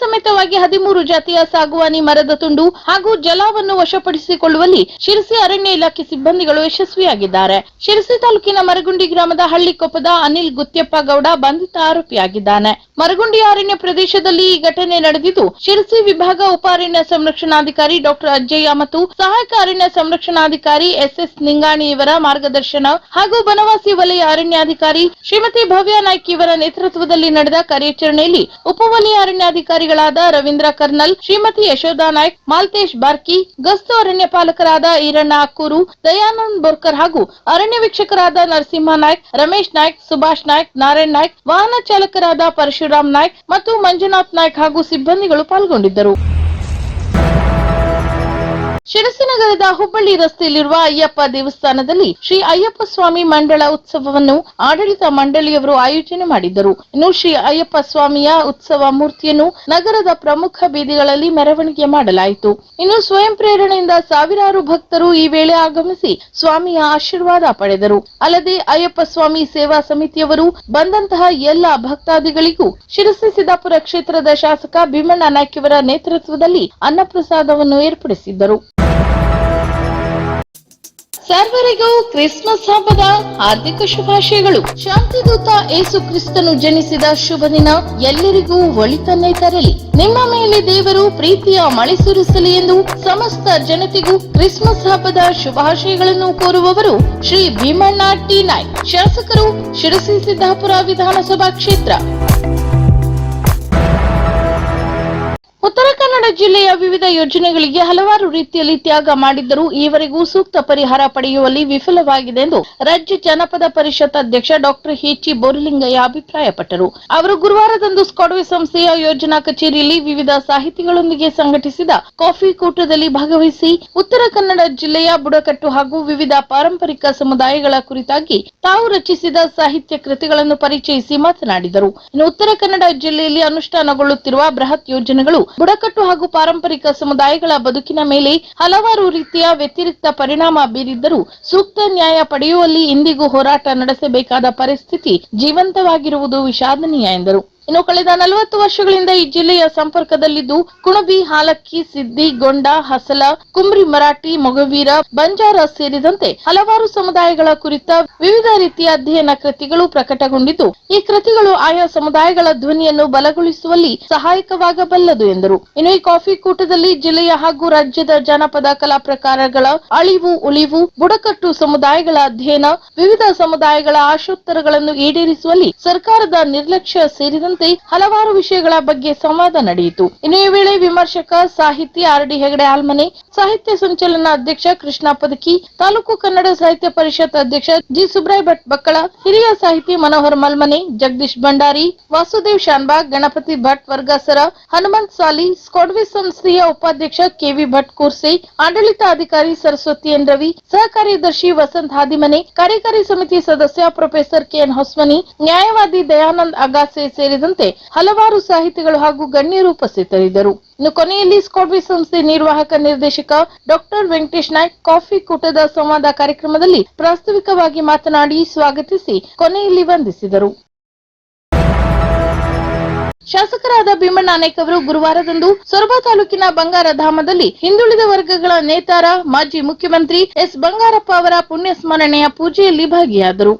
ಸಮೇತವಾಗಿ ಹದಿಮೂರು ಜಾತಿಯ ಸಾಗುವಾನಿ ಮರದ ತುಂಡು ಹಾಗೂ ಜಲವನ್ನು ವಶಪಡಿಸಿಕೊಳ್ಳುವಲ್ಲಿ ಶಿರಸಿ ಅರಣ್ಯ ಇಲಾಖೆ ಸಿಬ್ಬಂದಿಗಳು ಯಶಸ್ವಿಯಾಗಿದ್ದಾರೆ. ಶಿರಸಿ ತಾಲೂಕಿನ ಮರಗುಂಡಿ ಗ್ರಾಮದ ಹಳ್ಳಿಕೊಪ್ಪದ ಅನಿಲ್ ಗುತ್ಯಪ್ಪ ಗೌಡ ಬಂಧಿತ ಆರೋಪಿಯಾಗಿದ್ದಾನೆ. ಮರಗುಂಡಿ ಅರಣ್ಯ ಪ್ರದೇಶದಲ್ಲಿ ಈ ಘಟನೆ ನಡೆದಿದ್ದು, ಶಿರಸಿ ವಿಭಾಗ ಉಪ ಅರಣ್ಯ ಸಂರಕ್ಷಣಾಧಿಕಾರಿ ಡಾಕ್ಟರ್ ಅಜ್ಜಯ್ಯ ಮತ್ತು ಸಹಾಯಕ ಅರಣ್ಯ ಸಂರಕ್ಷಣಾಧಿಕಾರಿ ಎಸ್ಎಸ್ ನಿಂಗಾಣಿ ಇವರ ಮಾರ್ಗದರ್ಶನ ಹಾಗೂ ಬನವಾಸಿ ವಲಯ ಅರಣ್ಯಾಧಿಕಾರಿ ಶ್ರೀಮತಿ ಭವ್ಯ ನಾಯ್ಕ್ ಇವರ ನೇತೃತ್ವದಲ್ಲಿ ನಡೆದ ಕಾರ್ಯಾಚರಣೆಯಲ್ಲಿ ಉಪವಲಯ ಅರಣ್ಯಾಧಿಕಾರಿಗಳಾದ ರವೀಂದ್ರ ಕರ್ನಲ್, ಶ್ರೀಮತಿ ಯಶೋಧಾ ನಾಯ್ಕ್, ಮಾಲ್ತೇಶ್ ಬಾರ್ಕಿ, ಗಸ್ತು ಅರಣ್ಯ ಪಾಲಕರಾದ ಈರಣ್ಣ ಅಕ್ಕೂರು, ದಯಾನಂದ್ ಬೋರ್ಕರ್ ಹಾಗೂ ಅರಣ್ಯ ವೀಕ್ಷಕರಾದ ನರಸಿಂಹ ನಾಯ್ಕ್, ರಮೇಶ್ ನಾಯ್ಕ್, ಸುಭಾಷ್ ನಾಯ್ಕ್, ನಾರಾಯಣ್ ನಾಯ್ಕ್, ವಾಹನ ಚಾಲಕರಾದ ಪರಶುರಾಮ್ ನಾಯ್ಕ್ ಮತ್ತು ಮಂಜುನಾಥ್ ನಾಯ್ಕ್ ಹಾಗೂ ಸಿಬ್ಬಂದಿಗಳು ಪಾಲ್ಗೊಂಡಿದ್ದರು. ಶಿರಸಿ ನಗರದ ಹುಬ್ಬಳ್ಳಿ ರಸ್ತೆಯಲ್ಲಿರುವ ಅಯ್ಯಪ್ಪ ದೇವಸ್ಥಾನದಲ್ಲಿ ಶ್ರೀ ಅಯ್ಯಪ್ಪ ಸ್ವಾಮಿ ಮಂಡಳ ಉತ್ಸವವನ್ನು ಆಡಳಿತ ಮಂಡಳಿಯವರು ಆಯೋಜನೆ ಮಾಡಿದ್ದರು. ಇನ್ನು ಶ್ರೀ ಅಯ್ಯಪ್ಪ ಸ್ವಾಮಿಯ ಉತ್ಸವ ಮೂರ್ತಿಯನ್ನು ನಗರದ ಪ್ರಮುಖ ಬೀದಿಗಳಲ್ಲಿ ಮೆರವಣಿಗೆ ಮಾಡಲಾಯಿತು. ಇನ್ನು ಸ್ವಯಂ ಪ್ರೇರಣೆಯಿಂದ ಸಾವಿರಾರು ಭಕ್ತರು ಈ ವೇಳೆ ಆಗಮಿಸಿ ಸ್ವಾಮಿಯ ಆಶೀರ್ವಾದ ಪಡೆದರು. ಅಲ್ಲದೆ ಅಯ್ಯಪ್ಪ ಸ್ವಾಮಿ ಸೇವಾ ಸಮಿತಿಯವರು ಬಂದಂತಹ ಎಲ್ಲ ಭಕ್ತಾದಿಗಳಿಗೂ ಶಿರಸಿ ಸಿದ್ದಾಪುರ ಕ್ಷೇತ್ರದ ಶಾಸಕ ಭೀಮಣ್ಣ ನಾಯ್ಕಿಯವರ ನೇತೃತ್ವದಲ್ಲಿ ಅನ್ನಪ್ರಸಾದವನ್ನು ಏರ್ಪಡಿಸಿದ್ದರು. ಸರ್ವರಿಗೂ ಕ್ರಿಸ್ಮಸ್ ಹಬ್ಬದ ಹಾರ್ದಿಕ ಶುಭಾಶಯಗಳು. ಶಾಂತಿದೂತ ಏಸು ಕ್ರಿಸ್ತನು ಜನಿಸಿದ ಶುಭ ದಿನ ಎಲ್ಲರಿಗೂ ಒಳಿತನ್ನೇ ತರಲಿ. ನಿಮ್ಮ ಮೇಲೆ ದೇವರು ಪ್ರೀತಿಯ ಮಳೆ ಸುರಿಸಲಿ ಎಂದು ಸಮಸ್ತ ಜನತೆಗೂ ಕ್ರಿಸ್ಮಸ್ ಹಬ್ಬದ ಶುಭಾಶಯಗಳನ್ನು ಕೋರುವವರು ಶ್ರೀ ಭೀಮಣ್ಣ ಟಿ ಶಾಸಕರು ಶಿರಸಿ ಸಿದ್ದಾಪುರ ವಿಧಾನಸಭಾ ಕ್ಷೇತ್ರ. ಜಿಲ್ಲೆಯ ವಿವಿಧ ಯೋಜನೆಗಳಿಗೆ ಹಲವಾರು ರೀತಿಯಲ್ಲಿ ತ್ಯಾಗ ಮಾಡಿದ್ದರೂ ಈವರೆಗೂ ಸೂಕ್ತ ಪರಿಹಾರ ಪಡೆಯುವಲ್ಲಿ ವಿಫಲವಾಗಿದೆ ಎಂದು ರಾಜ್ಯ ಜನಪದ ಪರಿಷತ್ ಅಧ್ಯಕ್ಷ ಡಾಕ್ಟರ್ ಹೆಚಿ ಬೋರಲಿಂಗಯ್ಯ ಅಭಿಪ್ರಾಯಪಟ್ಟರು. ಅವರು ಗುರುವಾರದಂದು ಸ್ಕಾಡ್ವೆ ಸಂಸ್ಥೆಯ ಯೋಜನಾ ಕಚೇರಿಯಲ್ಲಿ ವಿವಿಧ ಸಾಹಿತಿಗಳೊಂದಿಗೆ ಸಂಘಟಿಸಿದ ಕಾಫಿ ಕೂಟದಲ್ಲಿ ಭಾಗವಹಿಸಿ ಉತ್ತರ ಕನ್ನಡ ಜಿಲ್ಲೆಯ ಬುಡಕಟ್ಟು ಹಾಗೂ ವಿವಿಧ ಪಾರಂಪರಿಕ ಸಮುದಾಯಗಳ ಕುರಿತಾಗಿ ತಾವು ರಚಿಸಿದ ಸಾಹಿತ್ಯ ಕೃತಿಗಳನ್ನು ಪರಿಚಯಿಸಿ ಮಾತನಾಡಿದರು. ಇನ್ನು ಉತ್ತರ ಕನ್ನಡ ಜಿಲ್ಲೆಯಲ್ಲಿ ಅನುಷ್ಠಾನಗೊಳ್ಳುತ್ತಿರುವ ಬೃಹತ್ ಯೋಜನೆಗಳು ಬುಡಕಟ್ಟು ಪಾರಂಪರಿಕ ಸಮುದಾಯಗಳ ಬದುಕಿನ ಮೇಲೆ ಹಲವಾರು ರೀತಿಯ ವ್ಯತಿರಿಕ್ತ ಪರಿಣಾಮ ಬೀರಿದ್ದರೂ ಸೂಕ್ತ ನ್ಯಾಯ ಪಡೆಯುವಲ್ಲಿ ಇಂದಿಗೂ ಹೋರಾಟ ನಡೆಸಬೇಕಾದ ಪರಿಸ್ಥಿತಿ ಜೀವಂತವಾಗಿರುವುದು ವಿಷಾದನೀಯ ಎಂದರು. ಇನ್ನು ಕಳೆದ ನಲವತ್ತು ವರ್ಷಗಳಿಂದ ಈ ಜಿಲ್ಲೆಯ ಸಂಪರ್ಕದಲ್ಲಿದ್ದು, ಕುಣಬಿ, ಹಾಲಕ್ಕಿ, ಸಿದ್ದಿ, ಗೊಂಡ, ಹಸಲ, ಕುಂಬ್ರಿ ಮರಾಠಿ, ಮೊಗವೀರ, ಬಂಜಾರ ಸೇರಿದಂತೆ ಹಲವಾರು ಸಮುದಾಯಗಳ ಕುರಿತ ವಿವಿಧ ರೀತಿಯ ಅಧ್ಯಯನ ಕೃತಿಗಳು ಪ್ರಕಟಗೊಂಡಿದ್ದು, ಈ ಕೃತಿಗಳು ಆಯಾ ಸಮುದಾಯಗಳ ಧ್ವನಿಯನ್ನು ಬಲಗೊಳಿಸುವಲ್ಲಿ ಸಹಾಯಕವಾಗಬಲ್ಲದು ಎಂದರು. ಇನ್ನು ಈ ಕಾಫಿ ಕೂಟದಲ್ಲಿ ಜಿಲ್ಲೆಯ ಹಾಗೂ ರಾಜ್ಯದ ಜನಪದ ಕಲಾ ಪ್ರಕಾರಗಳ ಅಳಿವು, ಉಳಿವು, ಬುಡಕಟ್ಟು ಸಮುದಾಯಗಳ ಅಧ್ಯಯನ, ವಿವಿಧ ಸಮುದಾಯಗಳ ಆಶೋತ್ತರಗಳನ್ನು ಈಡೇರಿಸುವಲ್ಲಿ ಸರ್ಕಾರದ ನಿರ್ಲಕ್ಷ್ಯ ಸೇರಿದಂತೆ ಹಲವಾರು ವಿಷಯಗಳ ಬಗ್ಗೆ ಸಂವಾದ ನಡೆಯಿತು. ಇನ್ನು ಈ ವೇಳೆ ವಿಮರ್ಶಕ, ಸಾಹಿತಿ ಆರ್ ಡಿ ಹೆಗಡೆ ಆಲ್ಮನೆ, ಸಾಹಿತ್ಯ ಸಂಚಲನ ಅಧ್ಯಕ್ಷ ಕೃಷ್ಣ ಪದಕಿ, ತಾಲೂಕು ಕನ್ನಡ ಸಾಹಿತ್ಯ ಪರಿಷತ್ ಅಧ್ಯಕ್ಷ ಜಿ ಸುಬ್ರಾಯ್ ಭಟ್ ಬಕ್ಕಳ, ಹಿರಿಯ ಸಾಹಿತಿ ಮನೋಹರ್ ಮಲ್ಮನೆ, ಜಗದೀಶ್ ಭಂಡಾರಿ, ವಾಸುದೇವ್ ಶಾನ್ಬಾಗ್ ಗಣಪತಿ ಭಟ್ ವರ್ಗಾಸರ, ಹನುಮಂತ್ ಸಾಲಿ ಸ್ಕಾಡ್ವೆ ಸಂಸ್ಥೆಯ ಉಪಾಧ್ಯಕ್ಷ ಕೆವಿ ಭಟ್ ಕೂರ್ಸೆ ಆಡಳಿತಾಧಿಕಾರಿ ಸರಸ್ವತಿ ಎನ್ ರವಿ ಸಹ ಕಾರ್ಯದರ್ಶಿ ವಸಂತ್ ಹಾದಿಮನೆ, ಕಾರ್ಯಕಾರಿ ಸಮಿತಿ ಸದಸ್ಯ ಪ್ರೊಫೆಸರ್ ಕೆಎನ್ ಹೊಸ್ಮನಿ, ನ್ಯಾಯವಾದಿ ದಯಾನಂದ್ ಅಗಾಸೆ ಸೇರಿದಂತೆ ಹಲವಾರು ಸಾಹಿತಿಗಳು ಹಾಗೂ ಗಣ್ಯರು ಉಪಸ್ಥಿತರಿದ್ದರು. ಇನ್ನು ಕೊನೆಯಲ್ಲಿ ಸ್ಕಾಡ್ವಿ ಸಂಸ್ಥೆ ನಿರ್ವಾಹಕ ನಿರ್ದೇಶಕ ಡಾಕ್ಟರ್ ವೆಂಕಟೇಶ್ ನಾಯ್ಕ್ ಕಾಫಿ ಕೂಟದ ಸಂವಾದ ಕಾರ್ಯಕ್ರಮದಲ್ಲಿ ಪ್ರಾಸ್ತಾವಿಕವಾಗಿ ಮಾತನಾಡಿ ಸ್ವಾಗತಿಸಿ ಕೊನೆಯಲ್ಲಿ ವಂದಿಸಿದರು. ಶಾಸಕರಾದ ಭೀಮಣ್ಣ ನಾಯ್ಕ್ ಅವರು ಗುರುವಾರದಂದು ಸೊರಬ ತಾಲೂಕಿನ ಬಂಗಾರಧಾಮದಲ್ಲಿ ಹಿಂದುಳಿದ ವರ್ಗಗಳ ನೇತಾರ, ಮಾಜಿ ಮುಖ್ಯಮಂತ್ರಿ ಎಸ್ ಬಂಗಾರಪ್ಪ ಅವರ ಪುಣ್ಯ ಸ್ಮರಣೆಯ ಪೂಜೆಯಲ್ಲಿ ಭಾಗಿಯಾದರು.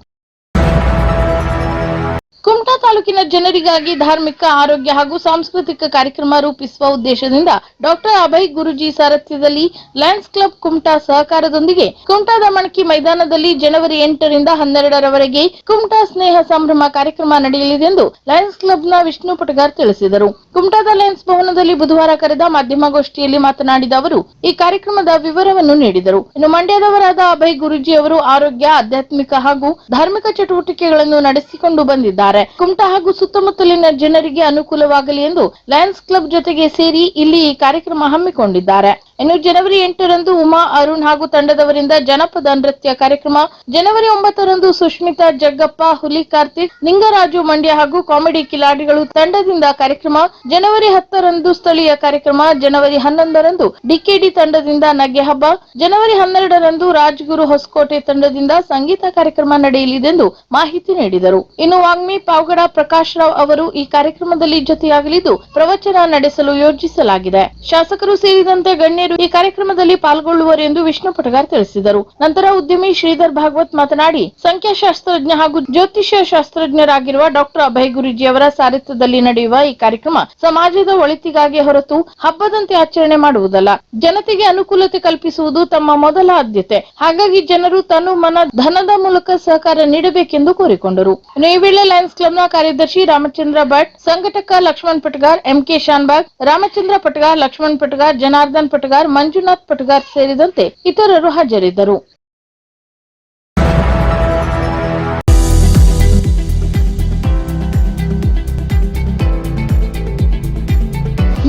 ಕುಮಟಾ ತಾಲೂಕಿನ ಜನರಿಗಾಗಿ ಧಾರ್ಮಿಕ, ಆರೋಗ್ಯ ಹಾಗೂ ಸಾಂಸ್ಕೃತಿಕ ಕಾರ್ಯಕ್ರಮ ರೂಪಿಸುವ ಉದ್ದೇಶದಿಂದ ಡಾಕ್ಟರ್ ಅಭಯ್ ಗುರುಜಿ ಸಾರಥ್ಯದಲ್ಲಿ ಲಯನ್ಸ್ ಕ್ಲಬ್ ಕುಮಟಾ ಸಹಕಾರದೊಂದಿಗೆ ಕುಮಟಾದ ಮಣಕಿ ಮೈದಾನದಲ್ಲಿ ಜನವರಿ ಎಂಟರಿಂದ ಹನ್ನೆರಡರವರೆಗೆ ಕುಮಟಾ ಸ್ನೇಹ ಸಂಭ್ರಮ ಕಾರ್ಯಕ್ರಮ ನಡೆಯಲಿದೆ ಎಂದು ಲಯನ್ಸ್ ಕ್ಲಬ್ನ ವಿಷ್ಣು ಪಟಗಾರ್ ತಿಳಿಸಿದರು. ಕುಮಟಾದ ಲಯನ್ಸ್ ಭವನದಲ್ಲಿ ಬುಧವಾರ ಕರೆದ ಮಾಧ್ಯಮಗೋಷ್ಠಿಯಲ್ಲಿ ಮಾತನಾಡಿದ ಅವರು, ಈ ಕಾರ್ಯಕ್ರಮದ ವಿವರವನ್ನು ನೀಡಿದರು. ಇನ್ನು ಮಂಡ್ಯದವರಾದ ಅಭಯ್ ಗುರುಜಿ ಅವರು ಆರೋಗ್ಯ, ಆಧ್ಯಾತ್ಮಿಕ ಹಾಗೂ ಧಾರ್ಮಿಕ ಚಟುವಟಿಕೆಗಳನ್ನು ನಡೆಸಿಕೊಂಡು ಬಂದಿದ್ದಾರೆ. ಕುಮಟಾ ಹಾಗೂ ಸುತ್ತಮುತ್ತಲಿನ ಜನರಿಗೆ ಅನುಕೂಲವಾಗಲಿ ಎಂದು ಲಯನ್ಸ್ ಕ್ಲಬ್ ಜೊತೆಗೆ ಸೇರಿ ಇಲ್ಲಿ ಈ ಕಾರ್ಯಕ್ರಮ ಹಮ್ಮಿಕೊಂಡಿದ್ದಾರೆ. ಇನ್ನು ಜನವರಿ ಎಂಟರಂದು ಉಮಾ ಅರುಣ್ ಹಾಗೂ ತಂಡದವರಿಂದ ಜನಪದ ನೃತ್ಯ ಕಾರ್ಯಕ್ರಮ. ಜನವರಿ ಒಂಬತ್ತರಂದು ಸುಷ್ಮಿತಾ ಜಗ್ಗಪ್ಪ, ಹುಲಿ ಕಾರ್ತಿಕ್, ನಿಂಗರಾಜು ಮಂಡ್ಯ ಹಾಗೂ ಕಾಮಿಡಿ ಕಿಲಾಡಿಗಳು ತಂಡದಿಂದ ಕಾರ್ಯಕ್ರಮ. ಜನವರಿ ಹತ್ತರಂದು ಸ್ಥಳೀಯ ಕಾರ್ಯಕ್ರಮ. ಜನವರಿ ಹನ್ನೊಂದರಂದು ಡಿಕೆಡಿ ತಂಡದಿಂದ ನಗೆ ಹಬ್ಬ. ಜನವರಿ ಹನ್ನೆರಡರಂದು ರಾಜ್ಗುರು ಹೊಸಕೋಟೆ ತಂಡದಿಂದ ಸಂಗೀತ ಕಾರ್ಯಕ್ರಮ ನಡೆಯಲಿದೆ ಎಂದು ಮಾಹಿತಿ ನೀಡಿದರು. ಇನ್ನು ವಾಗ್ಮಿ ಪಾವಗಡ ಪ್ರಕಾಶ್ ಅವರು ಈ ಕಾರ್ಯಕ್ರಮದಲ್ಲಿ ಜೊತೆಯಾಗಲಿದ್ದು, ಪ್ರವಚನ ನಡೆಸಲು ಯೋಜಿಸಲಾಗಿದೆ. ಶಾಸಕರು ಸೇರಿದಂತೆ ಗಣ್ಯರು ಈ ಕಾರ್ಯಕ್ರಮದಲ್ಲಿ ಪಾಲ್ಗೊಳ್ಳುವರು ಎಂದು ವಿಷ್ಣು ಪಟಗಾರ್ ತಿಳಿಸಿದರು. ನಂತರ ಉದ್ಯಮಿ ಶ್ರೀಧರ್ ಭಾಗವತ್ ಮಾತನಾಡಿ, ಸಂಖ್ಯಾಶಾಸ್ತ್ರಜ್ಞ ಹಾಗೂ ಜ್ಯೋತಿಷ್ಯ ಶಾಸ್ತ್ರಜ್ಞರಾಗಿರುವ ಡಾಕ್ಟರ್ ಅಭಯ್ ಗುರುಜಿ ಅವರ ಸಾರಥ್ಯದಲ್ಲಿ ನಡೆಯುವ ಈ ಕಾರ್ಯಕ್ರಮ ಸಮಾಜದ ಒಳಿತಿಗಾಗಿ ಹೊರತು ಹಬ್ಬದಂತೆ ಆಚರಣೆ ಮಾಡುವುದಲ್ಲ. ಜನತೆಗೆ ಅನುಕೂಲತೆ ಕಲ್ಪಿಸುವುದು ತಮ್ಮ ಮೊದಲ ಆದ್ಯತೆ. ಹಾಗಾಗಿ ಜನರು ತನು ಮನ ಧನದ ಮೂಲಕ ಸಹಕಾರ ನೀಡಬೇಕೆಂದು ಕೋರಿಕೊಂಡರು. ಈ ವೇಳೆ ಕ್ಲಬ್ನ ಕಾರ್ಯದರ್ಶಿ ರಾಮಚಂದ್ರ ಭಟ್, ಸಂಘಟಕ ಲಕ್ಷ್ಮಣ್ ಪಟಗಾರ್ ಎಂಕೆ ಶಾನ್ಬಾಗ್, ರಾಮಚಂದ್ರ ಪಟಗಾರ್, ಲಕ್ಷ್ಮಣ್ ಪಟಗಾರ್, ಜನಾರ್ದನ್ ಪಟಗಾರ್, ಮಂಜುನಾಥ್ ಪಟಗಾರ್ ಸೇರಿದಂತೆ ಇತರರು ಹಾಜರಿದ್ದರು.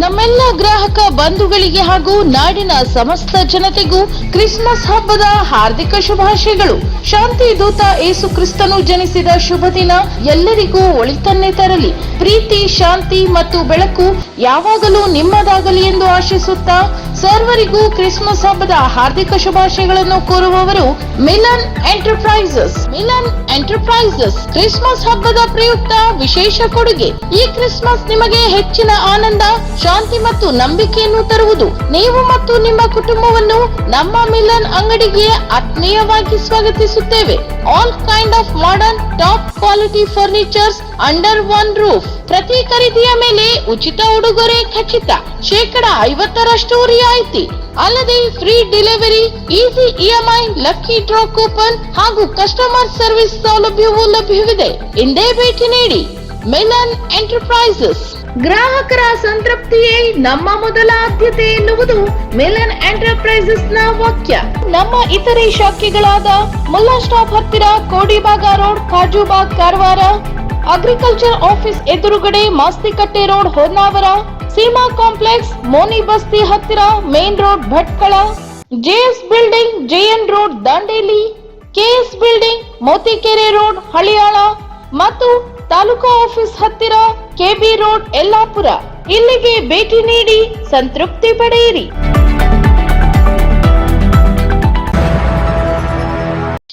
ನಮ್ಮೆಲ್ಲ ಗ್ರಾಹಕ ಬಂಧುಗಳಿಗೆ ಹಾಗೂ ನಾಡಿನ ಸಮಸ್ತ ಜನತೆಗೂ ಕ್ರಿಸ್ಮಸ್ ಹಬ್ಬದ ಹಾರ್ದಿಕ ಶುಭಾಶಯಗಳು. ಶಾಂತಿ ದೂತ ಏಸು ಕ್ರಿಸ್ತನು ಜನಿಸಿದ ಶುಭ ದಿನ ಎಲ್ಲರಿಗೂ ಒಳಿತನ್ನೇ ತರಲಿ. ಪ್ರೀತಿ, ಶಾಂತಿ ಮತ್ತು ಬೆಳಕು ಯಾವಾಗಲೂ ನಿಮ್ಮದಾಗಲಿ ಎಂದು ಆಶಿಸುತ್ತಾ ಸರ್ವರಿಗೂ ಕ್ರಿಸ್ಮಸ್ ಹಬ್ಬದ ಹಾರ್ದಿಕ ಶುಭಾಶಯಗಳನ್ನು ಕೋರುವವರು Milan Enterprises. Milan Enterprises Christmas ಹಬ್ಬದ ಪ್ರಯುಕ್ತ ವಿಶೇಷ ಕೊಡುಗೆ. ಈ ಕ್ರಿಸ್ಮಸ್ ನಿಮಗೆ ಹೆಚ್ಚಿನ ಆನಂದ ಶಾಂತಿ ಮತ್ತು ನಂಬಿಕೆಯನ್ನು ತರುವುದು. ನೀವು ಮತ್ತು ನಿಮ್ಮ ಕುಟುಂಬವನ್ನು ನಮ್ಮ ಮಿಲನ್ ಅಂಗಡಿಗೆ ಆತ್ಮೀಯವಾಗಿ ಸ್ವಾಗತಿಸುತ್ತೇವೆ. All kind of modern top quality furnitures under one roof ಪ್ರತಿ ಖರೀದಿಯ ಮೇಲೆ ಉಚಿತ ಉಡುಗೊರೆ ಖಚಿತ. ಶೇಕಡ ಐವತ್ತರಷ್ಟು ರಿಯಾಯಿತಿ. ಅಲ್ಲದೆ free delivery easy EMI lucky draw coupon ಹಾಗೂ ಕಸ್ಟಮರ್ ಸರ್ವಿಸ್ ಸೌಲಭ್ಯವೂ ಲಭ್ಯವಿದೆ. ಇಂದೇ ಭೇಟಿ ನೀಡಿ. ಮಿಲನ್ ಎಂಟರ್ಪ್ರೈಸಸ್ ಗ್ರಾಹಕರ ಸಂತೃಪ್ತಿಯೇ ನಮ್ಮ ಮೊದಲ ಆದ್ಯತೆ ಎನ್ನುವುದು ಮಿಲನ್ ಎಂಟರ್ಪ್ರೈಸಸ್ನ ವಾಕ್ಯ. ನಮ್ಮ ಇತರೆ ಶಾಖೆಗಳಾದ ಮುಲ್ಲಾ ಸ್ಟಾಪ್ ಹತ್ತಿರ Kodibag road Kajubag Karwar agriculture office ಎದುರುಗಡೆ ಮಾಸ್ತಿಕಟ್ಟೆ ರೋಡ್ ಹೊನ್ನಾವರ ಸೀಮಾ ಕಾಂಪ್ಲೆಕ್ಸ್ ಮೋನಿ ಬಸ್ತಿ ಹತ್ತಿರ main road Bhatkal JS building JN road Dandeli KS building Motikere road Haliyal ಮತ್ತು ತಾಲೂಕು ಆಫೀಸ್ ಹತ್ತಿರ ಕೆಬಿ ರೋಡ್ ಯಲ್ಲಾಪುರ. ಇಲ್ಲಿಗೆ ಭೇಟಿ ನೀಡಿ ಸಂತೃಪ್ತಿ ಪಡೆಯಿರಿ.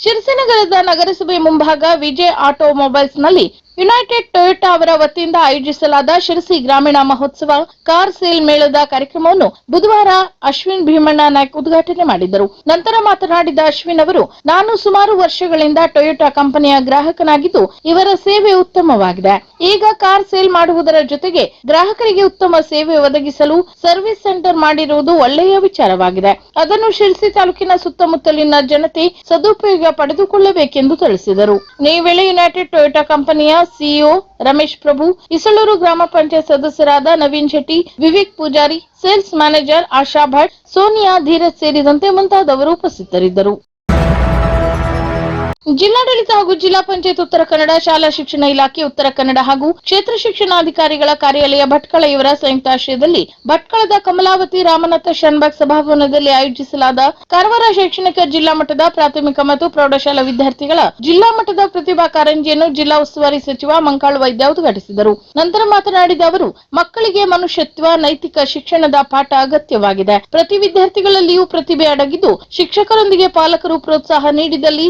ಶಿರಸಿನಗರದ ನಗರಸಭೆ ಮುಂಭಾಗ ವಿಜಯ್ ಆಟೋಮೊಬೈಲ್ಸ್ನಲ್ಲಿ ಯುನೈಟೆಡ್ ಟೊಯೋಟಾ ಅವರ ವತಿಯಿಂದ ಆಯೋಜಿಸಲಾದ ಶಿರಸಿ ಗ್ರಾಮೀಣ ಮಹೋತ್ಸವ ಕಾರ್ ಸೇಲ್ ಮೇಳದ ಕಾರ್ಯಕ್ರಮವನ್ನು ಬುಧವಾರ ಅಶ್ವಿನ್ ಭೀಮಣ್ಣ ನಾಯ್ಕ್ ಉದ್ಘಾಟನೆ ಮಾಡಿದರು. ನಂತರ ಮಾತನಾಡಿದ ಅಶ್ವಿನ್ ಅವರು, ನಾನು ಸುಮಾರು ವರ್ಷಗಳಿಂದ ಟೊಯೋಟಾ ಕಂಪನಿಯ ಗ್ರಾಹಕನಾಗಿದ್ದು, ಇವರ ಸೇವೆ ಉತ್ತಮವಾಗಿದೆ. ಈಗ ಕಾರ್ ಸೇಲ್ ಮಾಡುವುದರ ಜೊತೆಗೆ ಗ್ರಾಹಕರಿಗೆ ಉತ್ತಮ ಸೇವೆ ಒದಗಿಸಲು ಸರ್ವಿಸ್ ಸೆಂಟರ್ ಮಾಡಿರುವುದು ಒಳ್ಳೆಯ ವಿಚಾರವಾಗಿದೆ. ಅದನ್ನು ಶಿರಸಿ ತಾಲೂಕಿನ ಸುತ್ತಮುತ್ತಲಿನ ಜನತೆ ಸದುಪಯೋಗ ಪಡೆದುಕೊಳ್ಳಬೇಕೆಂದು ತಿಳಿಸಿದರು. ಈ ವೇಳೆ ಯುನೈಟೆಡ್ ಟೊಯೋಟಾ ಕಂಪನಿಯ ಸಿಇಒ ರಮೇಶ್ ಪ್ರಭು, ಇಸಳೂರು ಗ್ರಾಮ ಪಂಚಾಯತ್ ಸದಸ್ಯರಾದ ನವೀನ್ ಶೆಟ್ಟಿ, ವಿವೇಕ್ ಪೂಜಾರಿ, ಸೇಲ್ಸ್ ಮ್ಯಾನೇಜರ್ ಆಶಾ ಭಟ್, ಸೋನಿಯಾ ಧೀರಜ್ ಸೇರಿದಂತೆ ಮುಂತಾದವರು ಉಪಸ್ಥಿತರಿದ್ದರು. ಜಿಲ್ಲಾಡಳಿತ ಹಾಗೂ ಜಿಲ್ಲಾ ಪಂಚಾಯತ್ ಉತ್ತರ ಕನ್ನಡ, ಶಾಲಾ ಶಿಕ್ಷಣ ಇಲಾಖೆ, ಉತ್ತರ ಕನ್ನಡ ಹಾಗೂ ಕ್ಷೇತ್ರ ಶಿಕ್ಷಣಾಧಿಕಾರಿಗಳ ಕಾರ್ಯಾಲಯ ಭಟ್ಕಳ ಇವರ ಸಂಯುಕ್ತಾಶ್ರಯದಲ್ಲಿ ಭಟ್ಕಳದ ಕಮಲಾವತಿ ರಾಮನಾಥ ಶನ್ಬಾಗ್ ಸಭಾಭವನದಲ್ಲಿ ಆಯೋಜಿಸಲಾದ ಕಾರವಾರ ಶೈಕ್ಷಣಿಕ ಜಿಲ್ಲಾ ಮಟ್ಟದ ಪ್ರಾಥಮಿಕ ಮತ್ತು ಪ್ರೌಢಶಾಲಾ ವಿದ್ಯಾರ್ಥಿಗಳ ಜಿಲ್ಲಾ ಮಟ್ಟದ ಪ್ರತಿಭಾ ಕಾರಂಜಿಯನ್ನು ಜಿಲ್ಲಾ ಉಸ್ತುವಾರಿ ಸಚಿವ ಮಂಕಾಳು ವೈದ್ಯ ಉದ್ಘಾಟಿಸಿದರು. ನಂತರ ಮಾತನಾಡಿದ ಅವರು, ಮಕ್ಕಳಿಗೆ ಮನುಷ್ಯತ್ವ, ನೈತಿಕ ಶಿಕ್ಷಣದ ಪಾಠ ಅಗತ್ಯವಾಗಿದೆ. ಪ್ರತಿ ವಿದ್ಯಾರ್ಥಿಗಳಲ್ಲಿಯೂ ಪ್ರತಿಭೆ ಅಡಗಿದ್ದು, ಶಿಕ್ಷಕರೊಂದಿಗೆ ಪಾಲಕರು ಪ್ರೋತ್ಸಾಹ ನೀಡಿದಲ್ಲಿ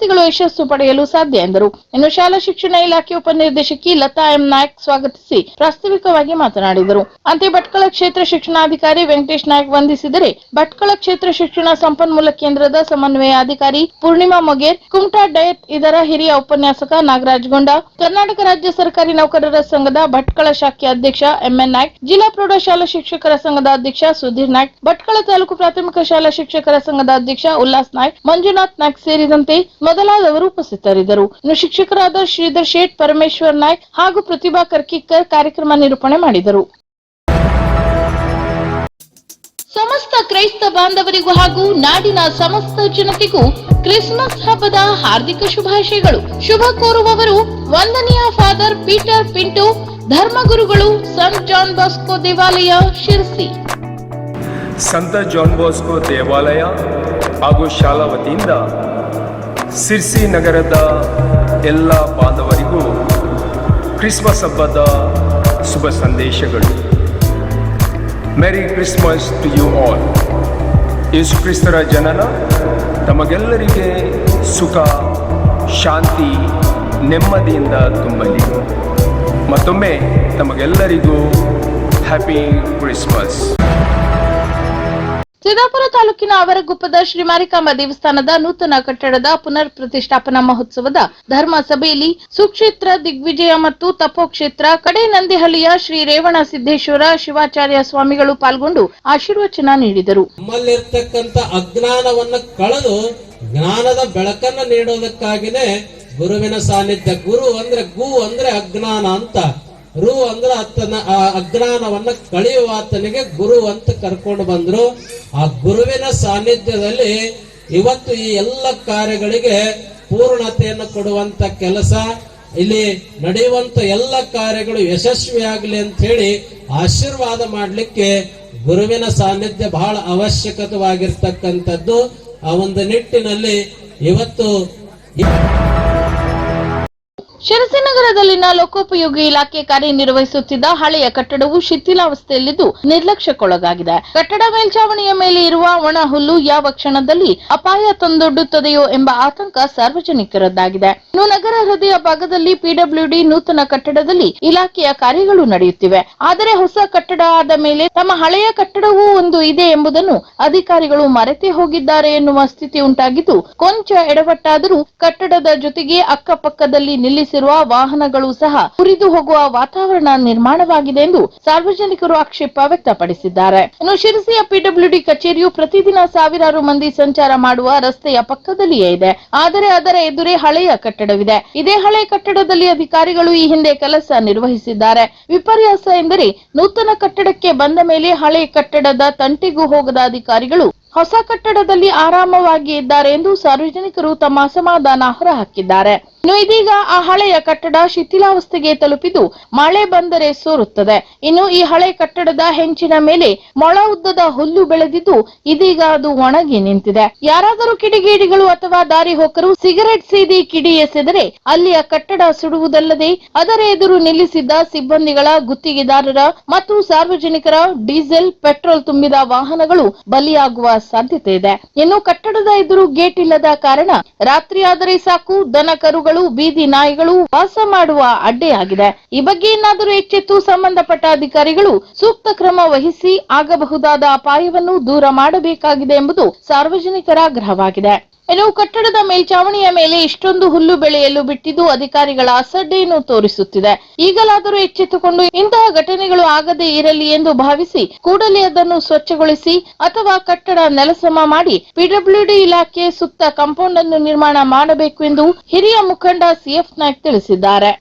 ವಿದ್ಯಾರ್ಥಿಗಳು ಯಶಸ್ಸು ಪಡೆಯಲು ಸಾಧ್ಯ, ಎಂದರು. ಇನ್ನು ಶಾಲಾ ಶಿಕ್ಷಣ ಇಲಾಖೆ ಉಪನಿರ್ದೇಶಕಿ ಲತಾ ಎಂ ನಾಯಕ್ ಸ್ವಾಗತಿಸಿ ಪ್ರಾಸ್ತಾವಿಕವಾಗಿ ಮಾತನಾಡಿದರು. ಅಂತೆ ಭಟ್ಕಳ ಕ್ಷೇತ್ರ ಶಿಕ್ಷಣಾಧಿಕಾರಿ ವೆಂಕಟೇಶ್ ನಾಯಕ್ ವಂದಿಸಿದರೆ ಭಟ್ಕಳ ಕ್ಷೇತ್ರ ಶಿಕ್ಷಣ ಸಂಪನ್ಮೂಲ ಕೇಂದ್ರದ ಸಮನ್ವಯ ಅಧಿಕಾರಿ ಪೂರ್ಣಿಮಾ ಮೊಗೇರ್, ಕುಮಟಾ ಡಯಟ್ ಇದರ ಹಿರಿಯ ಉಪನ್ಯಾಸಕ ನಾಗರಾಜ್ ಗೊಂಡ ಕರ್ನಾಟಕ ರಾಜ್ಯ ಸರ್ಕಾರಿ ನೌಕರರ ಸಂಘದ ಭಟ್ಕಳ ಶಾಖೆ ಅಧ್ಯಕ್ಷ ಎಂಎನ್ ನಾಯ್ಕ್, ಜಿಲ್ಲಾ ಪ್ರೌಢಶಾಲಾ ಶಿಕ್ಷಕರ ಸಂಘದ ಅಧ್ಯಕ್ಷ ಸುಧೀರ್ ನಾಯ್ಕ್, ಭಟ್ಕಳ ತಾಲೂಕು ಪ್ರಾಥಮಿಕ ಶಾಲಾ ಶಿಕ್ಷಕರ ಸಂಘದ ಅಧ್ಯಕ್ಷ ಉಲ್ಲಾಸ್ ನಾಯ್ಕ್, ಮಂಜುನಾಥ್ ನಾಯ್ಕ್ ಸೇರಿದಂತೆ ಮೊದಲಾದವರು ಉಪಸ್ಥಿತರಿದ್ದರು. ಇನ್ನು ಶಿಕ್ಷಕರಾದ ಶ್ರೀಧರ್ ಶೇಟ್, ಪರಮೇಶ್ವರ್ ನಾಯ್ಕ್ ಹಾಗೂ ಪ್ರತಿಭಾ ಕರ್ಕಿಕ್ಕರ್ ಕಾರ್ಯಕ್ರಮ ನಿರೂಪಣೆ ಮಾಡಿದರು. ಸಮಸ್ತ ಕ್ರೈಸ್ತ ಬಾಂಧವರಿಗೂ ಹಾಗೂ ನಾಡಿನ ಸಮಸ್ತ ಜನತೆಗೂ ಕ್ರಿಸ್ಮಸ್ ಹಬ್ಬದ ಹಾರ್ದಿಕ ಶುಭಾಶಯಗಳು. ಶುಭ ಕೋರುವವರು ವಂದನೀಯ ಫಾದರ್ ಪೀಟರ್ ಪಿಂಟು ಧರ್ಮಗುರುಗಳು ಸಂತ ಜಾನ್ ಬಾಸ್ಕೋ ದೇವಾಲಯ, ಶಿರಸಿ. ಸಂತ ಜಾನ್ ಬಾಸ್ಕೋ ದೇವಾಲಯ ಹಾಗೂ ಶಾಲಾ ವತಿಯಿಂದ ಸಿರ್ಸಿ ನಗರದ ಎಲ್ಲ ಬಾಂಧವರಿಗೂ ಕ್ರಿಸ್ಮಸ್ ಹಬ್ಬದ ಶುಭ ಸಂದೇಶಗಳು. Merry Christmas to you all Yesu ಕ್ರಿಸ್ತರ ಜನನ, ತಮಗೆಲ್ಲರಿಗೆ ಸುಖ, ಶಾಂತಿ, ನೆಮ್ಮದಿಯಿಂದ ತುಂಬಲಿ. ಮತ್ತೊಮ್ಮೆ ತಮಗೆಲ್ಲರಿಗೂ ಹ್ಯಾಪಿ ಕ್ರಿಸ್ಮಸ್ ಸಿದ್ದಾಪುರ ತಾಲೂಕಿನ ಅವರಗುಪ್ಪದ ಶ್ರೀ ಮಾರಿಕಾಂಬ ದೇವಸ್ಥಾನದ ನೂತನ ಕಟ್ಟಡದ ಪುನರ್ ಪ್ರತಿಷ್ಠಾಪನಾ ಮಹೋತ್ಸವದ ಧರ್ಮ ಸಭೆಯಲ್ಲಿ ಸುಕ್ಷೇತ್ರ, ದಿಗ್ವಿಜಯ ಮತ್ತು ತಪೋಕ್ಷೇತ್ರ, ಕಡೆ ನಂದಿಹಳ್ಳಿಯ ಶ್ರೀ ರೇವಣ ಸಿದ್ದೇಶ್ವರ ಶಿವಾಚಾರ್ಯ ಸ್ವಾಮಿಗಳು ಪಾಲ್ಗೊಂಡು ಆಶೀರ್ವಚನ ನೀಡಿದರು. ನಮ್ಮಲ್ಲಿರ್ತಕ್ಕಂಥ ಅಜ್ಞಾನವನ್ನು ಕಳೆದು ಜ್ಞಾನದ ಬೆಳಕನ್ನು ನೀಡೋದಕ್ಕಾಗಿನೇ ಗುರುವಿನ ಸಾನ್ನಿಧ್ಯ, ಗುರು ಅಂದ್ರೆ ಗು ಅಂದ್ರೆ ಅಜ್ಞಾನ ಅಂತ. ರು ಅಂದ್ರೆ ಆ ಅಜ್ಞಾನವನ್ನ ಕಳೆಯುವ ಆತನಿಗೆ ಗುರು ಅಂತ ಕರ್ಕೊಂಡು ಬಂದ್ರು. ಆ ಗುರುವಿನ ಸಾನ್ನಿಧ್ಯದಲ್ಲಿ ಇವತ್ತು ಈ ಎಲ್ಲ ಕಾರ್ಯಗಳಿಗೆ ಪೂರ್ಣತೆಯನ್ನು ಕೊಡುವಂತ ಕೆಲಸ. ಇಲ್ಲಿ ನಡೆಯುವಂತ ಎಲ್ಲ ಕಾರ್ಯಗಳು ಯಶಸ್ವಿಯಾಗಲಿ ಅಂತ ಹೇಳಿ ಆಶೀರ್ವಾದ ಮಾಡಲಿಕ್ಕೆ ಗುರುವಿನ ಸಾನ್ನಿಧ್ಯ ಬಹಳ ಅವಶ್ಯಕವಾಗಿರ್ತಕ್ಕಂಥದ್ದು ಆ ಒಂದು ನಿಟ್ಟಿನಲ್ಲಿ ಇವತ್ತು ಶಿರಸಿ ನಗರದಲ್ಲಿನ ಲೋಕೋಪಯೋಗಿ ಇಲಾಖೆ ಕಾರ್ಯನಿರ್ವಹಿಸುತ್ತಿದ್ದ ಹಳೆಯ ಕಟ್ಟಡವು ಶಿಥಿಲಾವಸ್ಥೆಯಲ್ಲಿದ್ದು ನಿರ್ಲಕ್ಷ್ಯಕ್ಕೊಳಗಾಗಿದೆ. ಕಟ್ಟಡ ಮೇಲ್ಛಾವಣಿಯ ಮೇಲೆ ಇರುವ ಒಣ ಹುಲ್ಲು ಯಾವ ಕ್ಷಣದಲ್ಲಿ ಅಪಾಯ ತಂದೊಡ್ಡುತ್ತದೆಯೋ ಎಂಬ ಆತಂಕ ಸಾರ್ವಜನಿಕರದ್ದಾಗಿದೆ. ಇನ್ನು ನಗರ ಹೃದಯ ಭಾಗದಲ್ಲಿ ಪಿಡಬ್ಲ್ಯೂಡಿ ನೂತನ ಕಟ್ಟಡದಲ್ಲಿ ಇಲಾಖೆಯ ಕಾರ್ಯಗಳು ನಡೆಯುತ್ತಿವೆ. ಆದರೆ ಹೊಸ ಕಟ್ಟಡ ಆದ ಮೇಲೆ ತಮ್ಮ ಹಳೆಯ ಕಟ್ಟಡವೂ ಒಂದು ಇದೆ ಎಂಬುದನ್ನು ಅಧಿಕಾರಿಗಳು ಮರೆತೇ ಹೋಗಿದ್ದಾರೆ ಎನ್ನುವ ಸ್ಥಿತಿ ಉಂಟಾಗಿದ್ದು, ಕೊಂಚ ಎಡವಟ್ಟಾದರೂ ಕಟ್ಟಡದ ಜೊತೆಗೆ ಅಕ್ಕಪಕ್ಕದಲ್ಲಿ ನಿಲ್ಲಿಸಿರುವ ವಾಹನಗಳು ಸಹ ಉರಿದು ಹೋಗುವ ವಾತಾವರಣ ನಿರ್ಮಾಣವಾಗಿದೆ ಎಂದು ಸಾರ್ವಜನಿಕರು ಆಕ್ಷೇಪ ವ್ಯಕ್ತಪಡಿಸಿದ್ದಾರೆ. ಇನ್ನು ಶಿರಸಿಯ ಪಿಡಬ್ಲ್ಯೂಡಿ ಕಚೇರಿಯು ಪ್ರತಿದಿನ ಸಾವಿರಾರು ಮಂದಿ ಸಂಚಾರ ಮಾಡುವ ರಸ್ತೆಯ ಪಕ್ಕದಲ್ಲಿಯೇ ಇದೆ. ಆದರೆ ಅದರ ಎದುರೇ ಹಳೆಯ ಕಟ್ಟಡವಿದೆ. ಇದೇ ಹಳೆ ಕಟ್ಟಡದಲ್ಲಿ ಅಧಿಕಾರಿಗಳು ಈ ಹಿಂದೆ ಕೆಲಸ ನಿರ್ವಹಿಸಿದ್ದಾರೆ. ವಿಪರ್ಯಾಸ ಎಂದರೆ ನೂತನ ಕಟ್ಟಡಕ್ಕೆ ಬಂದ ಮೇಲೆ ಹಳೆ ಕಟ್ಟಡದ ತಂಟಿಗೂ ಹೋಗದ ಅಧಿಕಾರಿಗಳು ಹೊಸ ಕಟ್ಟಡದಲ್ಲಿ ಆರಾಮವಾಗಿ ಇದ್ದಾರೆ ಎಂದು ಸಾರ್ವಜನಿಕರು ತಮ್ಮ ಅಸಮಾಧಾನ ಹೊರಹಾಕಿದ್ದಾರೆ. ಇನ್ನು ಇದೀಗ ಆ ಹಳೆಯ ಕಟ್ಟಡ ಶಿಥಿಲಾವಸ್ಥೆಗೆ ತಲುಪಿದ್ದು ಮಳೆ ಬಂದರೆ ಸೋರುತ್ತದೆ. ಇನ್ನು ಈ ಹಳೆ ಕಟ್ಟಡದ ಹೆಂಚಿನ ಮೇಲೆ ಮೊಳ ಉದ್ದದ ಹುಲ್ಲು ಬೆಳೆದಿದ್ದು ಇದೀಗ ಅದು ಒಣಗಿ ನಿಂತಿದೆ. ಯಾರಾದರೂ ಕಿಡಿಗೇಡಿಗಳು ಅಥವಾ ದಾರಿ ಹೋಕರು ಸಿಗರೆಟ್ ಸೇದಿ ಕಿಡಿ ಎಸೆದರೆ ಅಲ್ಲಿಯ ಕಟ್ಟಡ ಸುಡುವುದಲ್ಲದೆ ಅದರ ಎದುರು ನಿಲ್ಲಿಸಿದ್ದ ಸಿಬ್ಬಂದಿಗಳ ಗುತ್ತಿಗೆದಾರರ ಮತ್ತು ಸಾರ್ವಜನಿಕರ ಡೀಸೆಲ್, ಪೆಟ್ರೋಲ್ ತುಂಬಿದ ವಾಹನಗಳು ಬಲಿಯಾಗುವ ಸಾಧ್ಯತೆ ಇದೆ. ಇನ್ನು ಕಟ್ಟಡದ ಎದುರು ಗೇಟ್ ಇಲ್ಲದ ಕಾರಣ ರಾತ್ರಿಯಾದರೆ ಸಾಕು ದನ ಕರುಗಳು ಬೀದಿ ನಾಯಿಗಳು ವಾಸ ಮಾಡುವ ಅಡ್ಡೆಯಾಗಿದೆ. ಈ ಬಗ್ಗೆ ಏನಾದರೂ ಎಚ್ಚೆತ್ತು ಸಂಬಂಧಪಟ್ಟ ಅಧಿಕಾರಿಗಳು ಸೂಕ್ತ ಕ್ರಮ ವಹಿಸಿ ಆಗಬಹುದಾದ ಅಪಾಯವನ್ನು ದೂರ ಮಾಡಬೇಕಾಗಿದೆ ಎಂಬುದು ಸಾರ್ವಜನಿಕರ ಆಗ್ರಹವಾಗಿದೆ. ಇನ್ನು ಕಟ್ಟಡದ ಮೇಲ್ಚಾವಣಿಯ ಮೇಲೆ ಇಷ್ಟೊಂದು ಹುಲ್ಲು ಬೆಳೆಯಲು ಬಿಟ್ಟಿದ್ದು ಅಧಿಕಾರಿಗಳ ಅಸಡ್ಡೆಯನ್ನು ತೋರಿಸುತ್ತಿದೆ. ಈಗಲಾದರೂ ಎಚ್ಚೆತ್ತುಕೊಂಡು ಇಂತಹ ಘಟನೆಗಳು ಆಗದೇ ಇರಲಿ ಎಂದು ಭಾವಿಸಿ ಕೂಡಲೇ ಅದನ್ನು ಸ್ವಚ್ಛಗೊಳಿಸಿ ಅಥವಾ ಕಟ್ಟಡ ನೆಲಸಮ ಮಾಡಿ ಪಿಡಬ್ಲ್ಯೂಡಿ ಇಲಾಖೆ ಸುತ್ತ ಕಾಂಪೌಂಡ್ ಅನ್ನು ನಿರ್ಮಾಣ ಮಾಡಬೇಕು ಎಂದು ಹಿರಿಯ ಮುಖಂಡ ಸಿಎಫ್ ನಾಯ್ಕ್ ತಿಳಿಸಿದ್ದಾರೆ.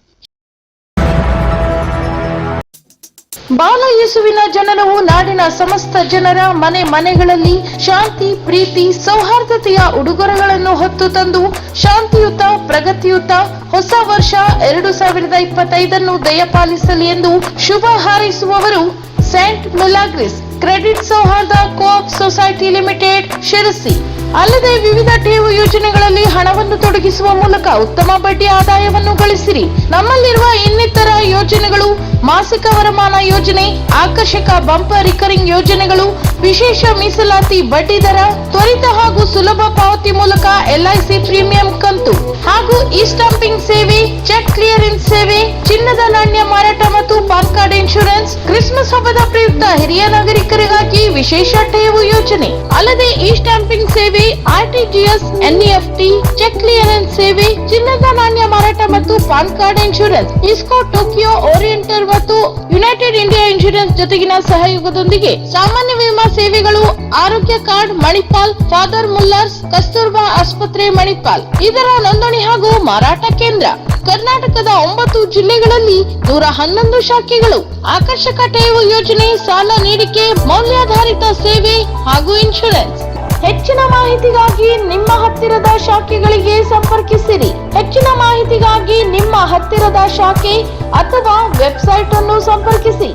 ಬಾಲ ಯೇಸುವಿನ ಜನನವು ನಾಡಿನ ಸಮಸ್ತ ಜನರ ಮನೆ ಮನೆಗಳಲ್ಲಿ ಶಾಂತಿ, ಪ್ರೀತಿ, ಸೌಹಾರ್ದತೆಯ ಉಡುಗೊರೆಗಳನ್ನು ಹೊತ್ತು ತಂದು ಶಾಂತಿಯುತ, ಪ್ರಗತಿಯುತ ಹೊಸ ವರ್ಷ ಎರಡು ಸಾವಿರದ ಇಪ್ಪತ್ತೈದನ್ನು ದಯಪಾಲಿಸಲಿ ಎಂದು ಶುಭ ಹಾರೈಸುವವರು saint Milagres. Credit Souharda coop society limited, Sirsi. ಅಲ್ಲದೆ ವಿವಿಧ ಠೇವು ಯೋಜನೆಗಳಲ್ಲಿ ಹಣವನ್ನು ತೊಡಗಿಸುವ ಮೂಲಕ ಉತ್ತಮ ಬಡ್ಡಿ ಆದಾಯವನ್ನು ಗಳಿಸಿರಿ. ನಮ್ಮಲ್ಲಿರುವ ಇನ್ನಿತರ ಯೋಜನೆಗಳು, ಮಾಸಿಕ ವರಮಾನ ಯೋಜನೆ, ಆಕರ್ಷಕ ಬಂಪರ್ ರಿಕರಿಂಗ್ ಯೋಜನೆಗಳು, ವಿಶೇಷ ಮೀಸಲಾತಿ ಬಡ್ಡಿ ದರ, ತ್ವರಿತ ಹಾಗೂ ಸುಲಭ ಪಾವತಿ ಮೂಲಕ ಎಲ್ಐಸಿ ಪ್ರೀಮಿಯಂ ಕಂತು. ಹಾಗೂ ಇ ಸ್ಟಾಂಪಿಂಗ್ ಸೇವೆ, ಚೆಕ್ ಕ್ಲಿಯರೆನ್ಸ್ ಸೇವೆ, ಚಿನ್ನದ ನಾಣ್ಯ ಮಾರಾಟ ಮತ್ತು ಪಾನ್ ಕಾರ್ಡ್ ಇನ್ಶೂರೆನ್ಸ್, ಕ್ರಿಸ್ಮಸ್ ಹಬ್ಬದ ಪ್ರಯುಕ್ತ ಹಿರಿಯ ನಾಗರಿಕರಿಗಾಗಿ ವಿಶೇಷ ಠೇವು ಯೋಜನೆ. ಅಲ್ಲದೆ ಇ ಸ್ಟಾಂಪಿಂಗ್ ಸೇವೆ ಆರ್ಟಿಜಿಎಸ್ ಎನ್ಇಎಫ್ಟಿ ಚೆಕ್ ಕ್ಲಿಯರೆನ್ಸ್ ಸೇವೆ, ಚಿನ್ನದ ನಾಣ್ಯ ಮಾರಾಟ ಮತ್ತು ಪಾನ್ ಕಾರ್ಡ್ ಇನ್ಶೂರೆನ್ಸ್. ಇಸ್ಕೋ, ಟೋಕಿಯೋ ಓರಿಯೆಂಟರ್ ಮತ್ತು ಯುನೈಟೆಡ್ ಇಂಡಿಯಾ ಇನ್ಶೂರೆನ್ಸ್ ಜೊತೆಗಿನ ಸಹಯೋಗದೊಂದಿಗೆ ಸಾಮಾನ್ಯ ವಿಮಾ ಸೇವೆಗಳು ಆರೋಗ್ಯ card, Manipal, Father Muller's, Kasturba ಆಸ್ಪತ್ರೆ, ಮಣಿಪಾಲ್. ಇದರ ನೋಂದಣಿ ಹಾಗೂ ಮಾರಾಟ ಕೇಂದ್ರ. ಕರ್ನಾಟಕದ ಒಂಬತ್ತು ಜಿಲ್ಲೆಗಳಲ್ಲಿ ನೂರ ಹನ್ನೊಂದು ಶಾಖೆಗಳು. ಆಕರ್ಷಕ ಠೇವು ಯೋಜನೆ, ಸಾಲ ನೀಡಿಕೆ ಮೌಲ್ಯಾಧಾರಿತ ಸೇವೆ ಹಾಗೂ ಇನ್ಶೂರೆನ್ಸ್ ಹೆಚ್ಚಿನ ಮಾಹಿತಿಗಾಗಿ ನಿಮ್ಮ ಹತ್ತಿರದ ಶಾಖೆಗಳಿಗೆ ಸಂಪರ್ಕಿಸಿರಿ. ಹೆಚ್ಚಿನ ಮಾಹಿತಿಗಾಗಿ ನಿಮ್ಮ ಹತ್ತಿರದ ಶಾಖೆ ಅಥವಾ ವೆಬ್ಸೈಟ್ ಅನ್ನು ಸಂಪರ್ಕಿಸಿ.